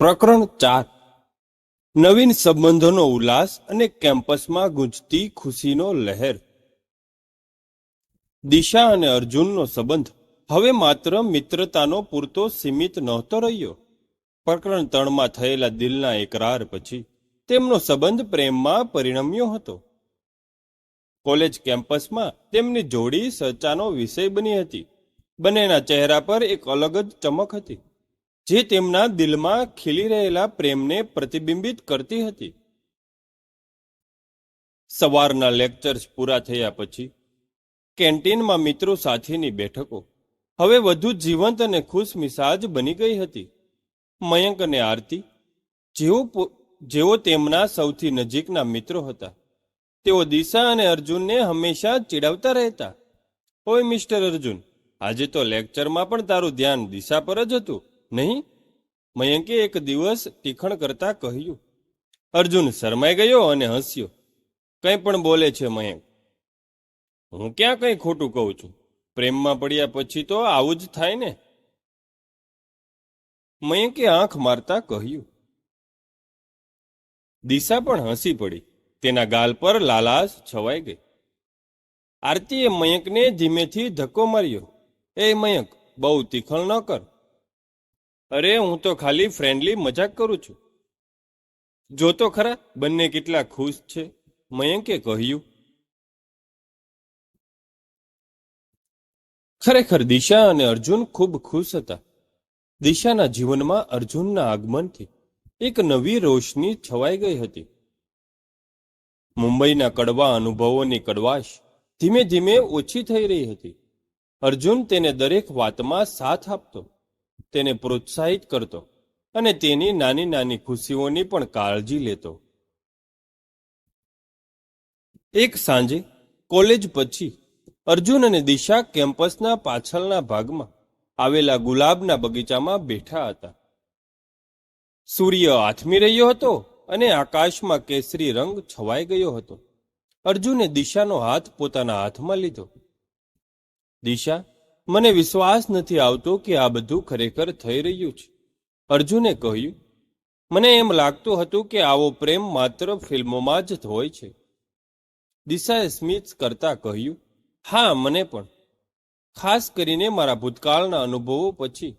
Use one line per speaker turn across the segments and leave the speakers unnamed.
પ્રકરણ ચાર. નવીન સંબંધોનો ઉલ્લાસ અને કેમ્પસમાં ગુંજતી ખુશીનો લહેર. દિશા અને અર્જુનનો સંબંધ. હવે માત્ર મિત્રતાનો પૂરતો સીમિત નહોતો રહ્યો. પ્રકરણ ત્રણમાં થયેલા દિલના એકરાર પછી તેમનો સંબંધ પ્રેમમાં પરિણમ્યો હતો. કોલેજ કેમ્પસમાં તેમની જોડી ચર્ચાનો વિષય બની હતી. બંનેના ચહેરા પર એક અલગ જ ચમક હતી. જે તેમના દિલમાં ખીલી રહેલા પ્રેમને પ્રતિબિંબિત કરતી હતી. સવારના લેક્ચર્સ પૂરા થયા પછી કેન્ટીનમાં મિત્રો સાથેની બેઠકો હવે વધુ જીવંત અને ખુશ મિસાજ બની ગઈ હતી. મયંક અને આરતી જેઓ જેઓ તેમના સૌથી નજીકના મિત્રો હતા. તેઓ દિશા અને અર્જુનને હંમેશા ચીડવતા રહેતા. ઓય, મિસ્ટર અર્જુન, આજે તો લેક્ચરમાં પણ તારું ધ્યાન દિશા પર જ હતું. નહીં? મયંકે એક દિવસ ટીખણ કરતા કહ્યું, અર્જુન શરમાઈ ગયો અને હસ્યો. કંઈ પણ બોલે છે મયંક. હું ક્યાં કંઈ ખોટું કહું છું? પ્રેમમાં પડ્યા પછી તો આવું જ થાય ને? મયંકે આંખ મારતા કહ્યું, દિશા પણ હસી પડી. તેના ગાલ પર લાલાશ છવાઈ ગઈ. આરતીએ મયંકને ધીમેથી ધક્કો માર્યો, એ મયંક, બહુ તીખણ ન કર. અરે, હું તો ખાલી ફ્રેન્ડલી મજાક કરું છું. જો તો ખરા, બંને કેટલા ખુશ છે. મયંકે કહ્યું. ખરેખર દિશા અને અર્જુન ખૂબ ખુશ હતા. દિશાના જીવનમાં અર્જુનના આગમનથી એક નવી રોશની છવાઈ ગઈ હતી. મુંબઈના કડવા અનુભવોની કડવાશ ધીમે ધીમે ઓછી થઈ રહી હતી. અર્જુન તેને દરેક વાતમાં સાથ આપતો. તેને પ્રોત્સાહિત કરતો અને તેની નાની નાની ખુશીઓની પણ કાળજી લેતો. એક સાંજે કોલેજ પછી અર્જુન અને દિશા કેમ્પસના પાછળના ભાગમાં આવેલા ગુલાબના બગીચામાં બેઠા હતા. સૂર્ય આથમી રહ્યો હતો અને આકાશમાં કેસરી રંગ છવાઈ ગયો હતો. અર્જુને દિશાનો હાથ પોતાના હાથમાં લીધો. દિશા મને વિશ્વાસ નથી આવતો કે આ બધું ખરેખર થઈ રહ્યું છે. અર્જુને કહ્યું, મને એમ લાગતું હતું કે આવો પ્રેમ માત્ર ફિલ્મોમાં જ હોય છે. દિશાએ સ્મિત કરતા કહ્યું, હા, મને પણ. ખાસ કરીને મારા ભૂતકાળના અનુભવો પછી.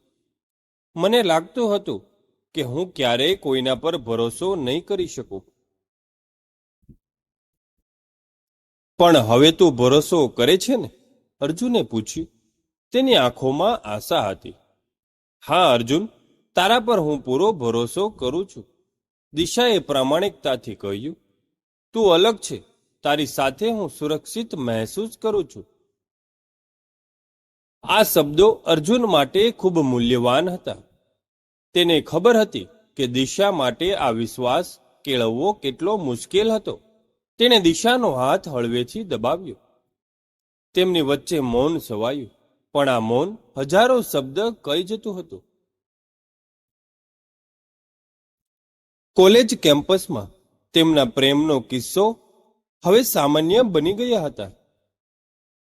મને લાગતું હતું કે હું ક્યારેય કોઈના પર ભરોસો નહીં કરી શકું. પણ હવે તું ભરોસો કરે છે ને? અર્જુને પૂછ્યું તેની આંખોમાં આશા હતી. હા, અર્જુન, તારા પર હું પૂરો ભરોસો કરું છું. દિશાએ પ્રામાણિકતાથી કહ્યું, તું અલગ છે. તારી સાથે હું સુરક્ષિત મહેસૂસ કરું છું. આ શબ્દો અર્જુન માટે ખૂબ મૂલ્યવાન હતા. તેને ખબર હતી કે દિશા માટે આ વિશ્વાસ કેળવવો કેટલો મુશ્કેલ હતો. તેણે દિશાનો હાથ હળવેથી દબાવ્યો. તેમની વચ્ચે મૌન સવાયું પણ આ મૌન હજારો શબ્દ કહી જતું હતું. કોલેજ કેમ્પસમાં તેમના પ્રેમનો કિસ્સો હવે સામાન્ય બની ગયા હતા.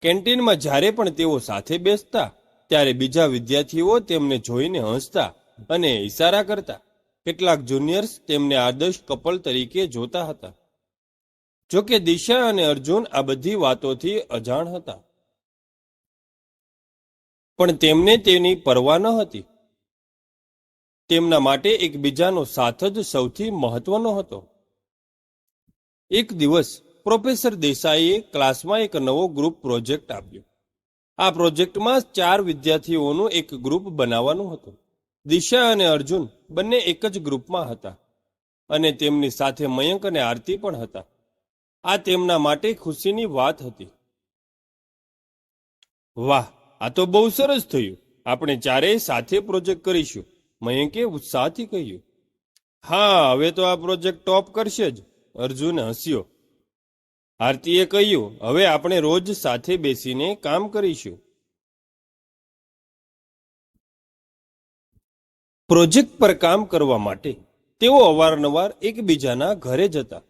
કેન્ટીનમાં જ્યારે પણ તેઓ સાથે બેસતા, ત્યારે બીજા વિદ્યાર્થીઓ તેમને જોઈને હસતા અને ઇશારા કરતા. કેટલાક જુનિયર્સ તેમને આદર્શ કપલ તરીકે જોતા હતા. જોકે દિશા અને અર્જુન આ બધી વાતોથી અજાણ હતા. પણ તેમને તેની પરવા ન હતી. તેમના માટે એકબીજાનો સાથ જ સૌથી મહત્વનો હતો. એક દિવસ પ્રોફેસર દેસાઈએ ક્લાસમાં એક નવો ગ્રુપ પ્રોજેક્ટ આપ્યો. આ પ્રોજેક્ટમાં ચાર વિદ્યાર્થીઓનું એક ગ્રુપ બનાવવાનું હતું. દિશા અને અર્જુન બંને એક જ ગ્રુપમાં હતા અને તેમની સાથે મયંક અને આરતી પણ હતા. આ તેમના માટે ખુશીની વાત હતી. વાહ આ તો બહુ સરસ થયું. આપણે ચારેય સાથે પ્રોજેક્ટ કરીશું. મયંકે ઉત્સાહથી કહ્યું. હા, હવે તો આ પ્રોજેક્ટ ટોપ કરશે જ. અર્જુન હસ્યો. આરતીએ કહ્યું, હવે આપણે રોજ સાથે બેસીને કામ કરીશું. પ્રોજેક્ટ પર કામ કરવા માટે તેઓ અવારનવાર એકબીજાના ઘરે જતા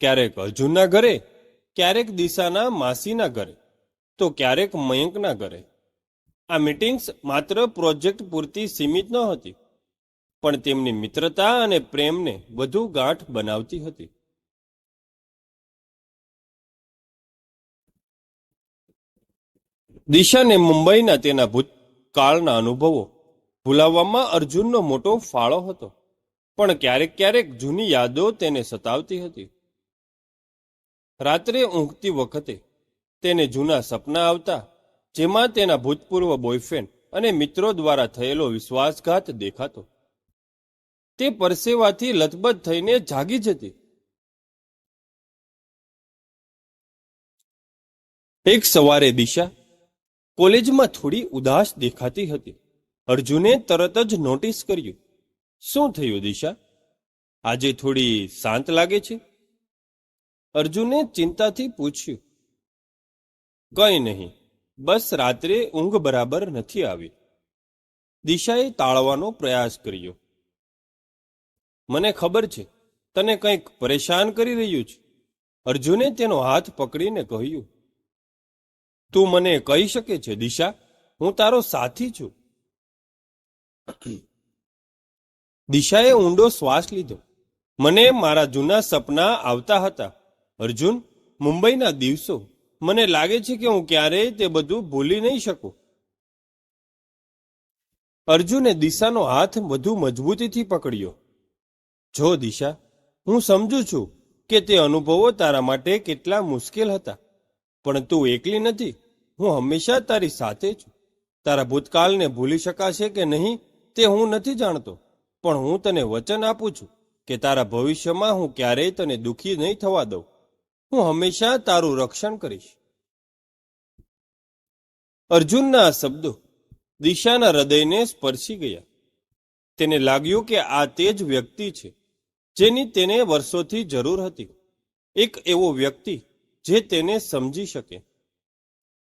ક્યારેક અર્જુનના ઘરે, ક્યારેક દિશાના માસીના ઘરે, તો ક્યારેક મયંકના ઘરે. આ મીટિંગ્સ માત્ર પ્રોજેક્ટ પૂરતી સીમિત ન હતી, પણ તેમની મિત્રતા અને પ્રેમને વધુ ગાંઠ બનાવતી હતી. દિશાને મુંબઈના તેના ભૂતકાળના અનુભવો ભૂલાવવામાં અર્જુનનો મોટો ફાળો હતો, પણ ક્યારેક ક્યારેક જૂની યાદો તેને સતાવતી હતી. રાત્રે ઊંઘતી વખતે તેને જૂના સપના આવતા જેમાં તેના ભૂતપૂર્વ બોયફ્રેન્ડ અને મિત્રો દ્વારા થયેલો વિશ્વાસઘાત દેખાતો. તે પરસેવાથી લથબથ થઈને જાગી જતી. એક સવારે દિશા કોલેજમાં થોડી ઉદાસ દેખાતી હતી. અર્જુને તરત જ નોટિસ કર્યું. શું થયું દિશા? આજે થોડી શાંત લાગે છે? અર્જુને ચિંતાથી પૂછ્યું. કંઈ નહીં. બસ રાત્રે ઊંઘ બરાબર નથી આવી. દિશાએ ટાળવાનો પ્રયાસ કર્યો. મને ખબર છે, તને કંઈક પરેશાન કરી રહ્યું છે. અર્જુને તેનો હાથ પકડીને કહ્યું. તું મને કહી શકે છે, દિશા, હું તારો સાથી છું. દિશાએ ઊંડો શ્વાસ લીધો. મને મારા જૂના સપના આવતા હતા. અર્જુન, મુંબઈના દિવસો મને લાગે છે કે હું ક્યારેય તે બધું ભૂલી નહીં શકું. અર્જુને દિશાનો હાથ વધુ મજબૂતીથી પકડ્યો. જો દિશા, હું સમજુ છું કે તે અનુભવો તારા માટે કેટલા મુશ્કેલ હતા. પણ તું એકલી નથી, હું હંમેશા તારી સાથે છું. તારા ભૂતકાળને ભૂલી શકાશે કે નહીં, તે હું નથી જાણતો. પણ હું તને વચન આપું છું કે તારા ભવિષ્યમાં હું ક્યારેય તને દુઃખી નહીં થવા દઉં. હું હંમેશા તારું રક્ષણ કરીશ. અર્જુનના આ શબ્દો દિશાના હૃદયને સ્પર્શી ગયા. તેને લાગ્યું કે આ તે જ વ્યક્તિ છે, જેની તેને વર્ષોથી જરૂર હતી. એક એવો વ્યક્તિ જે તેને સમજી શકે,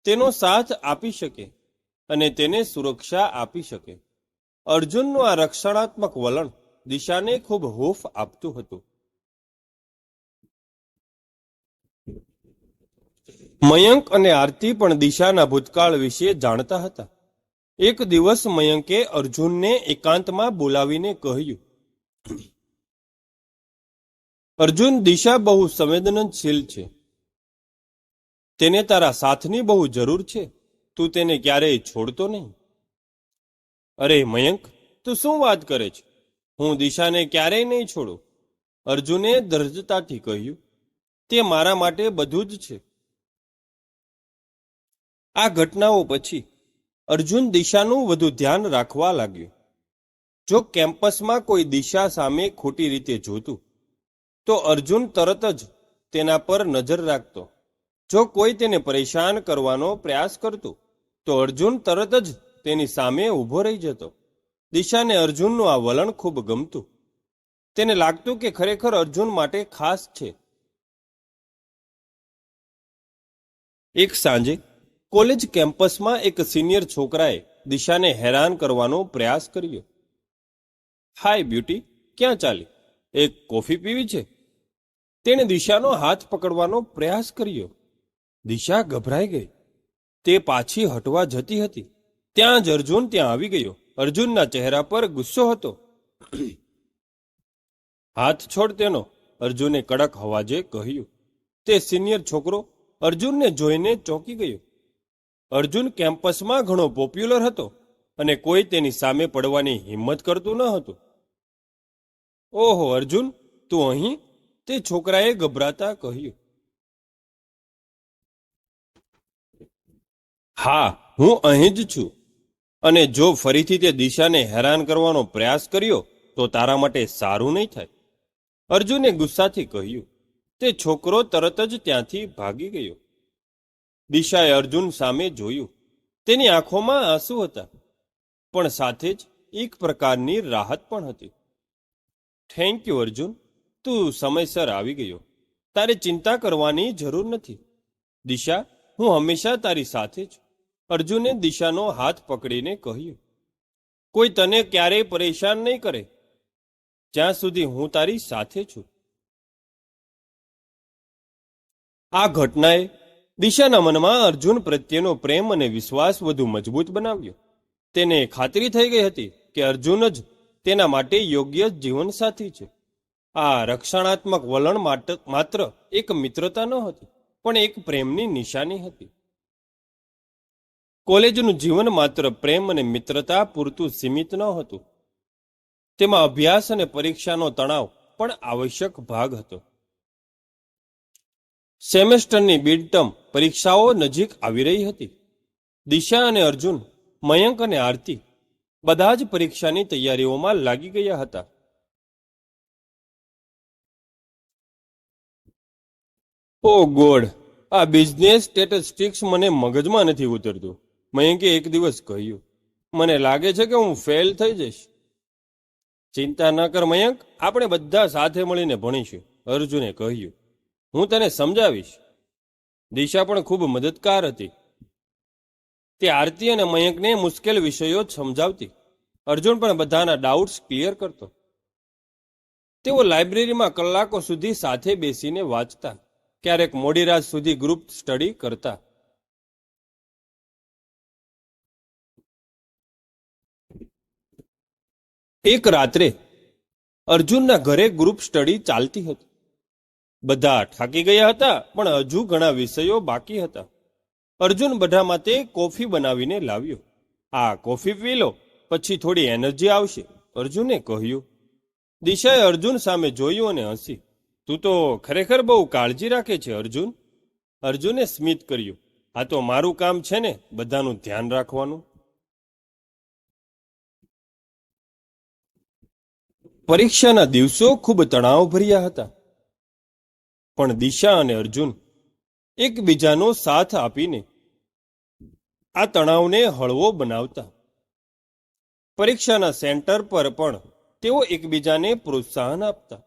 તેનો સાથ આપી શકે અને તેને સુરક્ષા આપી શકે. અર્જુનનું આ રક્ષણાત્મક વલણ દિશાને ખૂબ હૂફ આપતું હતું. મયંક અને આરતી પણ દિશાના ભૂતકાળ વિશે જાણતા હતા. એક દિવસ મયંકે અર્જુનને એકાંતમાં બોલાવીને કહ્યું, અર્જુન, દિશા બહુ સંવેદનશીલ છે. તેને તારા સાથની બહુ જરૂર છે. તું તેને ક્યારેય છોડતો નહીં. અરે મયંક, તું શું વાત કરે છે? હું દિશાને ક્યારેય નહીં છોડું. અર્જુને દર્જતાથી કહ્યું, તે મારા માટે બધું જ છે. આ ઘટનાઓ પછી અર્જુન દિશાનું વધુ ધ્યાન રાખવા લાગ્યો. જો કેમ્પસમાં કોઈ દિશા સામે ખોટી રીતે જોતું, તો અર્જુન તરત જ તેના પર નજર રાખતો. જો કોઈ તેને પરેશાન કરવાનો પ્રયાસ કરતું, તો અર્જુન તરત જ તેની સામે ઊભો રહી જતો. દિશાને અર્જુનનું આ વલણ ખૂબ ગમતું. તેને લાગતું કે ખરેખર અર્જુન માટે ખાસ છે. એક સાંજે કોલેજ કેમ્પસમાં એક સિનિયર છોકરાએ દિશાને હેરાન કરવાનો પ્રયાસ કર્યો. હાય બ્યુટી, ક્યાં ચાલી? એક કોફી પીવી છે? તેણે દિશાનો હાથ પકડવાનો પ્રયાસ કર્યો. દિશા ગભરાઈ ગઈ. તે પાછી હટવા જતી હતી. ત્યાં જ અર્જુન ત્યાં આવી ગયો. અર્જુનના ચહેરા પર ગુસ્સો હતો. હાથ છોડ તેનો, અર્જુને કડક અવાજે કહ્યું. તે સિનિયર છોકરો અર્જુનને જોઈને ચોંકી ગયો. અર્જુન કેમ્પસમાં ઘણો પોપ્યુલર હતો અને કોઈ તેની સામે પડવાની હિંમત કરતું ન હતું. ઓહો, અર્જુન, તું અહીં? તે છોકરાએ ગભરાતા કહ્યું. હા, હું અહીં જ છું. અને જો ફરીથી તે દિશાને હેરાન કરવાનો પ્રયાસ કર્યો, તો તારા માટે સારું નહીં થાય. અર્જુને ગુસ્સાથી કહ્યું, તે છોકરો તરત જ ત્યાંથી ભાગી ગયો. દિશાએ અર્જુન સામે જોયું. તેની આંખોમાં આંસુ હતા. પણ સાથે જ એક પ્રકારની રાહત પણ હતી. Thank you Arjun. તું સમયસર આવી ગયો. તારે ચિંતા કરવાની જરૂર નથી. દિશા, હું હંમેશા તારી સાથે જ. અર્જુને દિશાનો હાથ પકડીને કહ્યું. કોઈ તને ક્યારેય પરેશાન નહીં કરે. જ્યાં સુધી હું તારી સાથે છું. આ ઘટનાએ દિશાના મનમાં અર્જુન પ્રત્યેનો પ્રેમ અને વિશ્વાસ વધુ મજબૂત બનાવ્યો. તેને ખાતરી થઈ ગઈ હતી કે અર્જુન જ તેના માટે યોગ્ય જીવનસાથી છે. આ રક્ષણાત્મક વલણ માત્ર એક મિત્રતા ન હતી પણ એક પ્રેમની નિશાની હતી. કોલેજનું જીવન માત્ર પ્રેમ અને મિત્રતા પૂરતું સીમિત ન હતું તેમાં અભ્યાસ અને પરીક્ષાનો તણાવ પણ આવશ્યક ભાગ હતો. સેમેસ્ટરની મિડટર્મ પરીક્ષાઓ નજીક આવી રહી હતી. દિશા અને અર્જુન, મયંક અને આરતી બધા જ પરીક્ષાની તૈયારીઓમાં લાગી ગયા હતા. Oh God! આ બિઝનેસ સ્ટેટિસ્ટિક્સ મને મગજમાં નથી ઉતરતું. મયંકે એક દિવસ કહ્યું, મને લાગે છે કે હું ફેલ થઈ જઈશ. ચિંતા ન કર મયંક, આપણે બધા સાથે મળીને ભણીશું, અર્જુને કહ્યું. હું તને સમજાવીશ. દિશા પણ ખૂબ મદદગાર હતી. તે આરતી અને મયંકને મુશ્કેલ વિષયો જ સમજાવતી. અર્જુન પણ બધાના ડાઉટ્સ ક્લિયર કરતો. તેઓ લાઇબ્રેરીમાં કલાકો સુધી સાથે બેસીને વાંચતા, ક્યારેક મોડી રાત સુધી ગ્રુપ સ્ટડી કરતા. એક રાત્રે અર્જુનના ઘરે ગ્રુપ સ્ટડી ચાલતી હતી. બધા થાકી ગયા હતા, પણ હજુ ઘણા વિષયો બાકી હતા. અર્જુન બધા માટે કોફી બનાવીને લાવ્યો. આ કોફી પી લો, પછી થોડી એનર્જી આવશે, અર્જુને કહ્યું. દિશાએ અર્જુન સામે જોયું અને હસી. તું તો ખરેખર બહુ કાળજી રાખે છે, અર્જુન. અર્જુને સ્મિત કર્યું. આ તો મારું કામ છે ને, બધાનું ધ્યાન રાખવાનું. પરીક્ષાના દિવસો ખૂબ તણાવભર્યા હતા. પણ દિશા અને અર્જુન એકબીજાનો સાથ આપીને આ તણાવને હળવો બનાવતા. પરીક્ષાના સેન્ટર પર પણ તેઓ એકબીજાને પ્રોત્સાહન આપતા.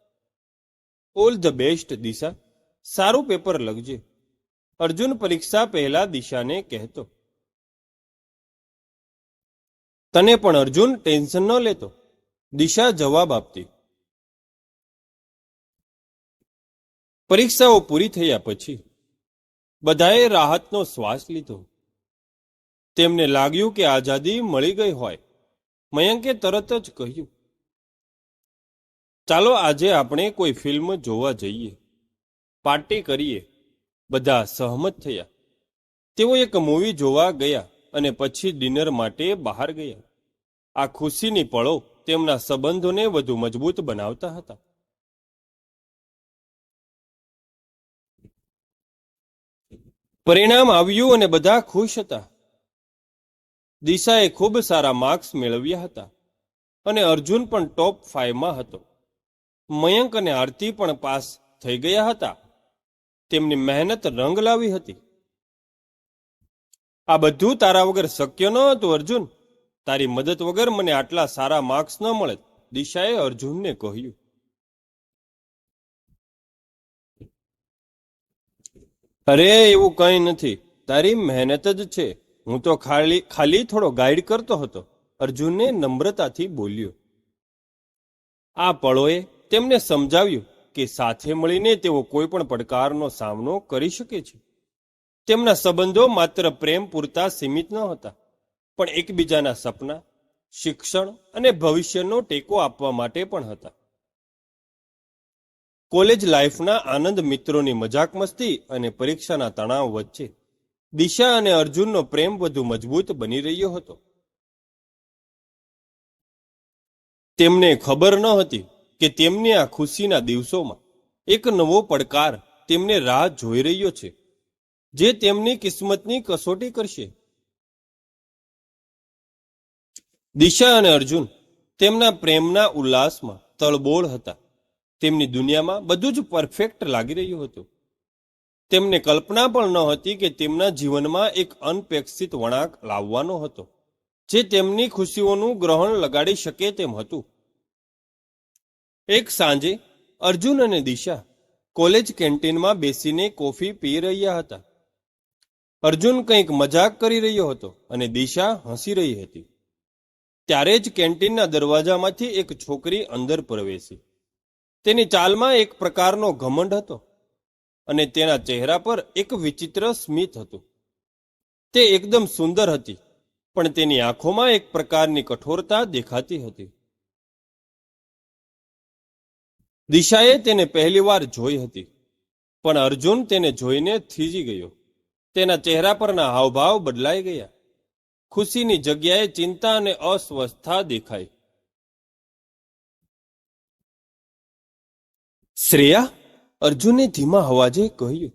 All the best Disha. સારું પેપર લખજે. અર્જુન પરીક્ષા પહેલા દિશાને કહેતો. તને પણ અર્જુન ટેન્શન ન લેતો. દિશા જવાબ આપતી. પરીક્ષાઓ પૂરી થયા પછી બધાએ રાહતનો શ્વાસ લીધો. તેમને લાગ્યું કે આઝાદી મળી ગઈ હોય. મયંકે તરત જ કહ્યું, ચાલો આજે આપણે કોઈ ફિલ્મ જોવા જઈએ. પાર્ટી કરીએ. બધા સહમત થયા. તેઓ એક મૂવી જોવા ગયા અને પછી ડિનર માટે બહાર ગયા. આ ખુશીની પળો તેમના સંબંધોને વધુ મજબૂત બનાવતા હતા. પરિણામ આવ્યું અને બધા ખુશ હતા. દિશાએ ખૂબ સારા માર્ક્સ મેળવ્યા હતા અને અર્જુન પણ ટોપ ફાઈવમાં હતો. મયંક અને આરતી પણ પાસ થઈ ગયા હતા. તેમની મહેનત રંગ લાવી હતી. આ બધું તારા વગર શક્ય ન હતું, અર્જુન. તારી મદદ વગર મને આટલા સારા માર્ક્સ ન મળે, દિશાએ અર્જુનને કહ્યું. અરે, એવું કંઈ નથી. તારી મહેનત જ છે. હું તો ખાલી ખાલી થોડો ગાઈડ કરતો હતો. અર્જુનને નમ્રતાથી બોલ્યો. આ પળોએ તેમને સમજાવ્યું કે સાથે મળીને તેઓ કોઈ પણ પડકારનો સામનો કરી શકે છે. તેમના સંબંધો માત્ર પ્રેમ પૂરતા સીમિત ન હતા, પણ એકબીજાના સપના, શિક્ષણ અને ભવિષ્યનો ટેકો આપવા માટે પણ હતા. કોલેજ લાઈફના આનંદ મિત્રોની મજાક મસ્તી અને પરીક્ષાના તણાવ વચ્ચે. દિશા અને અર્જુનનો પ્રેમ વધુ મજબૂત બની રહ્યો હતો. તેમને ખબર ન હતી કે તેમની આ ખુશીના દિવસોમાં એક નવો પડકાર તેમને રાહ જોઈ રહ્યો છે, જે તેમની કિસ્મતની કસોટી કરશે. દિશા અને અર્જુન તેમના પ્રેમના ઉલ્લાસમાં તળબોળ હતા. તેમની દુનિયામાં બધું જ પરફેક્ટ લાગી રહ્યું હતું. તેમને કલ્પના પણ ન હતી કે તેમના જીવનમાં એક અનપેક્ષિત વળાંક લાવવાનો હતો, જે તેમની ખુશીઓનું ગ્રહણ લગાડી શકે તેમ હતું. એક સાંજે અર્જુન અને દિશા કોલેજ કેન્ટીનમાં બેસીને કોફી પી રહ્યા હતા. અર્જુન કંઈક મજાક કરી રહ્યો હતો અને દિશા હસી રહી હતી. ત્યારે જ કેન્ટીનના દરવાજામાંથી એક છોકરી અંદર પ્રવેશી. તેની ચાલમાં એક પ્રકારનો ઘમંડ હતો અને તેના ચહેરા પર એક વિચિત્ર સ્મિત હતું. તે એકદમ સુંદર હતી, પણ તેની આંખોમાં એક પ્રકારની કઠોરતા દેખાતી હતી. દિશાએ તેને પહેલીવાર જોઈ હતી, પણ અર્જુન તેને જોઈને થીજી ગયો. તેના ચહેરા પરના હાવભાવ બદલાઈ ગયા. ખુશીની જગ્યાએ ચિંતા અને અસ્વસ્થતા દેખાઈ. શ્રેયા અર્જુને ધીમા અવાજે કહ્યું,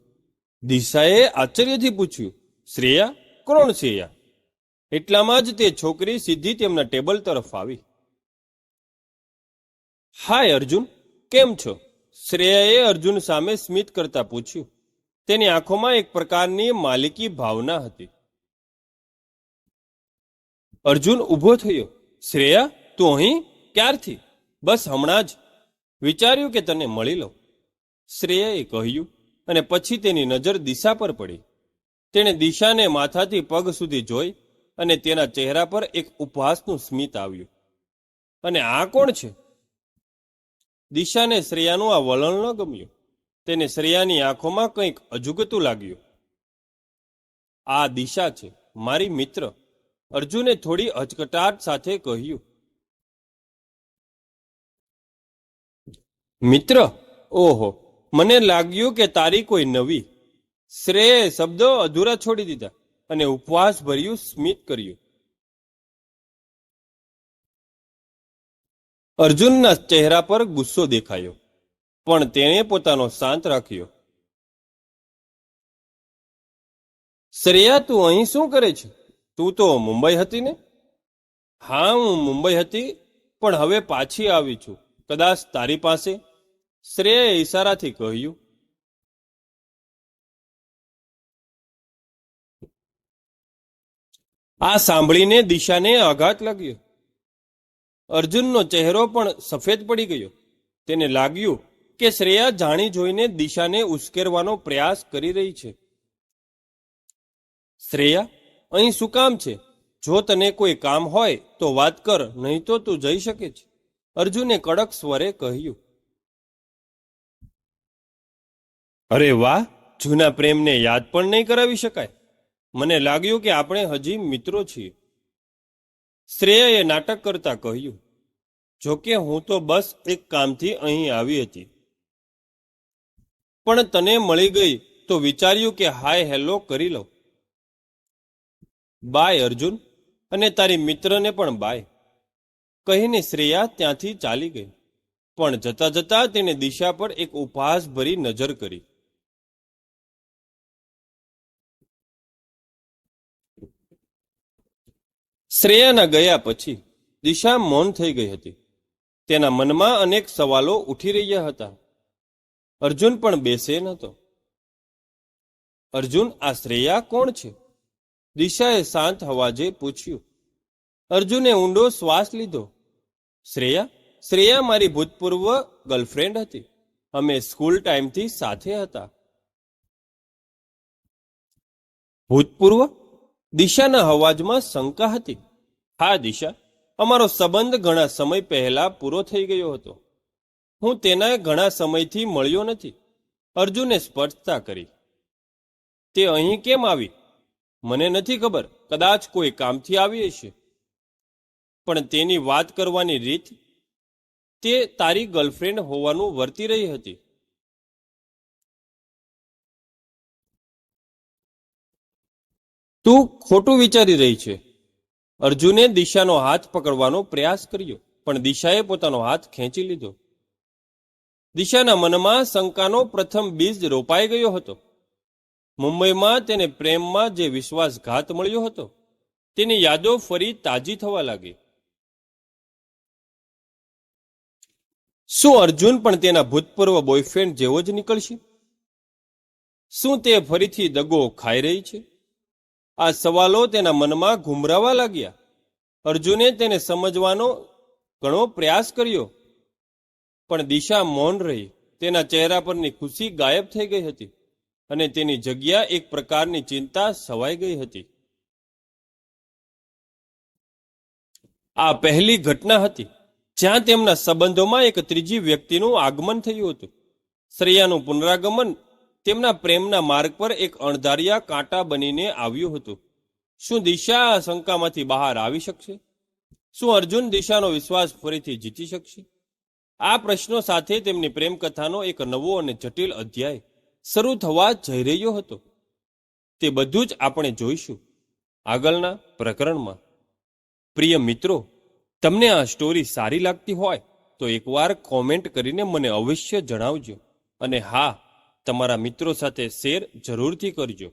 દિશાએ આશ્ચર્યથી પૂછ્યું, શ્રેયા, કોણ શ્રેયા? એટલામાં જ તે છોકરી સીધી તેમના ટેબલ તરફ આવી. હાય અર્જુન, કેમ છો? શ્રેયાએ અર્જુન સામે સ્મિત કરતા પૂછ્યું. તેની આંખોમાં એક પ્રકારની માલિકી ભાવના હતી. અર્જુન ઊભો થયો, શ્રેયા, તું અહીં? ક્યારથી? બસ હમણાં જ. વિચાર્યું કે તને મળી લઉં. શ્રેયાએ કહ્યું અને પછી તેની નજર દિશા પર પડી. તેણે દિશાને માથાથી પગ સુધી જોઈ અને તેના ચહેરા પર એક ઉપહાસનું સ્મિત આવ્યું. અને આ કોણ છે? દિશાને શ્રેયાનું આ વલણ ન ગમ્યું. તેને શ્રેયાની આંખોમાં કંઈક અજુગતું લાગ્યું. આ દિશા છે, મારી મિત્ર, અર્જુને થોડી અચકટાટ સાથે કહ્યું. મિત્ર, ઓહો, મને લાગ્યું કે તારી કોઈ નવી, શ્રેય શબ્દો અધૂરા છોડી દીધા અને ઉપવાસ ભર્યું સ્મિત કર્યું. અર્જુનના ચહેરા પર ગુસ્સો દેખાયો, પણ તેણે પોતાનો શાંત રાખ્યો. શ્રેયા, તું અહીં શું કરે છે? તું તો મુંબઈ હતી ને? હા, હું મુંબઈ હતી, પણ હવે પાછી આવી છું. કદાચ તારી પાસે શ્રેયાએ ઈશારાથી કહ્યું. આ સાંભળીને દિશાને આઘાત લાગ્યો. અર્જુનનો ચહેરો પણ સફેદ પડી ગયો. તેને લાગ્યું કે શ્રેયા જાણી જોઈને દિશાને ઉશ્કેરવાનો પ્રયાસ કરી રહી છે. શ્રેયા, અહીં શું કામ છે? જો તને કોઈ કામ હોય તો વાત કર, નહીં તો તું જઈ શકે છે. અર્જુને કડક સ્વરે કહ્યું. અરે વાહ, જૂના પ્રેમને યાદ પણ નહીં કરાવી શકાય. મને લાગ્યું કે આપણે હજી મિત્રો છીએ. શ્રેયએ નાટક કરતા કહ્યું, જોકે હું તો બસ એક કામથી અહીં આવી હતી. પણ તને મળી ગઈ તો વિચાર્યું કે હાય હેલો કરી લઉં. બાય અર્જુન, અને તારી મિત્રને પણ બાય. કહીને શ્રેયા ત્યાંથી ચાલી ગઈ, પણ જતા જતા તેને દિશા પર એક ઉપહાસ ભરી નજર કરી. શ્રેયાના ગયા પછી દિશા મૌન થઈ ગઈ હતી. તેના મનમાં અનેક સવાલો ઉઠી રહ્યા હતા. અર્જુન પણ બેસે નહોતો. અર્જુન, આ શ્રેયા કોણ છે? દિશાએ શાંત હવાજે પૂછ્યું. અર્જુને ઊંડો શ્વાસ લીધો. શ્રેયા શ્રેયા મારી ભૂતપૂર્વ ગર્લફ્રેન્ડ હતી. અમે સ્કૂલ ટાઈમથી સાથે હતા. ભૂતપૂર્વ? દિશાના અવાજમાં શંકા હતી. હા, દિશા, અમારો સંબંધ ઘણા સમય પહેલા પૂરો થઈ ગયો હતો. હું તેના ઘણા સમયથી મળ્યો નથી. અર્જુને સ્પષ્ટતા કરી. તે અહીં કેમ આવી? મને નથી ખબર. કદાચ કોઈ કામથી આવી હશે. પણ તેની વાત કરવાની રીત, તે તારી ગર્લફ્રેન્ડ હોવાનું વર્તી રહી હતી. તું ખોટું વિચારી રહી છે. અર્જુને દિશાનો હાથ પકડવાનો પ્રયાસ કર્યો, પણ દિશાએ પોતાનો હાથ ખેંચી લીધો. દિશાના મનમાં શંકાનો પ્રથમ બીજ રોપાઈ ગયો હતો. મુંબઈમાં તેને પ્રેમમાં જે વિશ્વાસઘાત મળ્યો હતો, તેની યાદો ફરી તાજી થવા લાગી. શું અર્જુન પણ તેના ભૂતપૂર્વ બોયફ્રેન્ડ જેવો જ નીકળશે? શું તે ફરીથી દગો ખાઈ રહી છે? આ સવાલો તેના મનમાં ઘુમરાવા લાગ્યા. અર્જુને તેને સમજવાનો ઘણો પ્રયાસ કર્યો. પણ દિશા મૌન રહી. તેના ચહેરા પરની ખુશી ગાયબ થઈ ગઈ હતી અને તેની જગ્યા એક પ્રકારની ચિંતા સવાઈ ગઈ હતી. આ પહેલી ઘટના હતી જ્યાં તેમના સંબંધોમાં એક ત્રીજી વ્યક્તિનું આગમન થયું હતું. શ્રેયાનું પુનરાગમન તેમના પ્રેમના માર્ગ પર એક અણધાર્યા કાંટા બનીને આવ્યું હતું. શું દિશા શંકામાંથી બહાર આવી શકશે? શું અર્જુન દિશાનો વિશ્વાસ ફરીથી જીતી શકશે? આ પ્રશ્નો સાથે તેમની પ્રેમ કથાનો એક નવો અને જટિલ અધ્યાય શરૂ થવા જઈ રહ્યો હતો. તે બધું જ આપણે જોઈશું આગળના પ્રકરણમાં. પ્રિય મિત્રો, તમને આ સ્ટોરી સારી લાગતી હોય તો એકવાર કોમેન્ટ કરીને મને અવશ્ય જણાવજો. અને હા તમારા મિત્રો સાથે શેર જરૂરથી કરજો.